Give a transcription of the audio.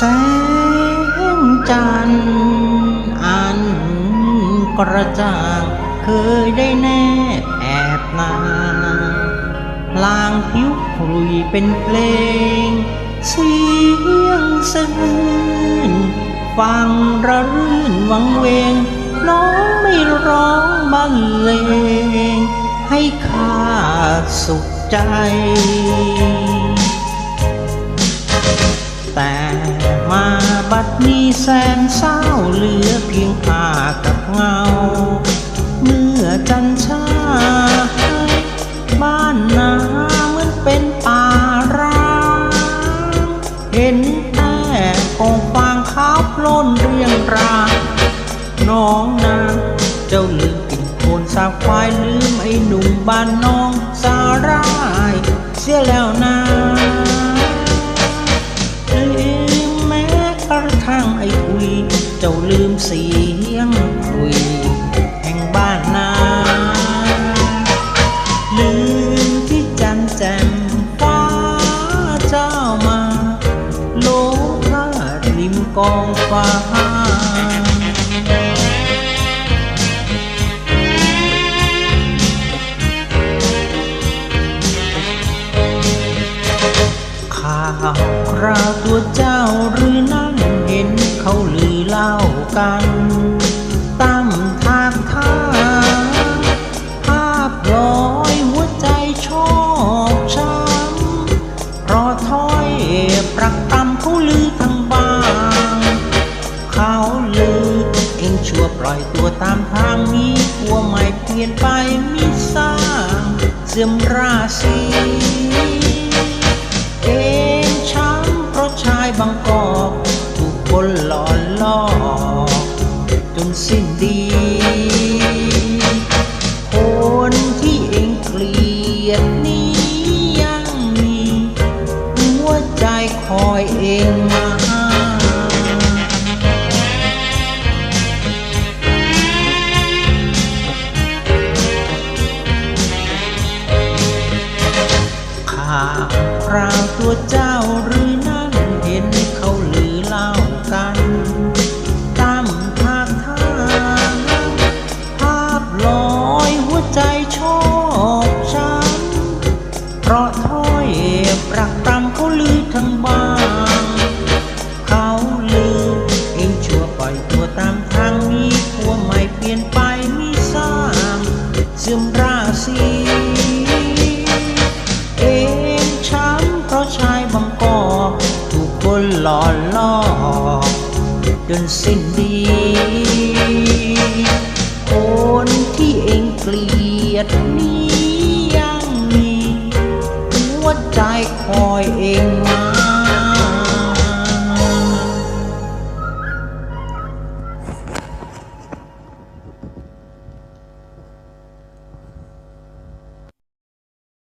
แสงจันทร์อันกระจ่างเคยได้แนบแอบนาลางผิวครุยเป็นเพลง เสียงสะอื้นฟังระรื่นวังเวง น้องไม่ร้องบรรเลง ให้ข้าสุขใจแต่ มาบัดนี้แสนเศร้าเหลือเพียงข้ากับเงา เมื่อจันทราบ้านนาเหมือนเป็นป่าร้างเห็นแต่กองฟางขาวโพลนเรียงรายน้องนาเจ้าลืมกินโคนสาควายลืมไอ้หนุ่มบ้านน้องสาร่าย เสียแล้วนา เสียงคุยแห่งบ้านนาลืมที่จันแจ่มฟ้าเจ้ามาโลการิมกองฟ้าข่าวคราว กันตั้มทางท่าภาพลอยหัวใจชอบช้ำเพราะถ้อยปรักตำเขาลือทั้งบ้าน เขาลือเองชั่วปล่อยตัวตามทางนี้กลัวไม่เปลี่ยนไปมิสร้างเสื่อมราศี เองมาข่าวคราวตัวเจ้าหรือนั่นเห็นเขาลือเล่ากัน ตามภาคทางภาพลอยหัวใจชอบช้ำเพราะถ้อยปรักตำเขาลือทั้งบ้าน ลอนล่อจนสิ้นดี คนที่เองเกลียดนี้ยังมี หัวใจคอยเองมา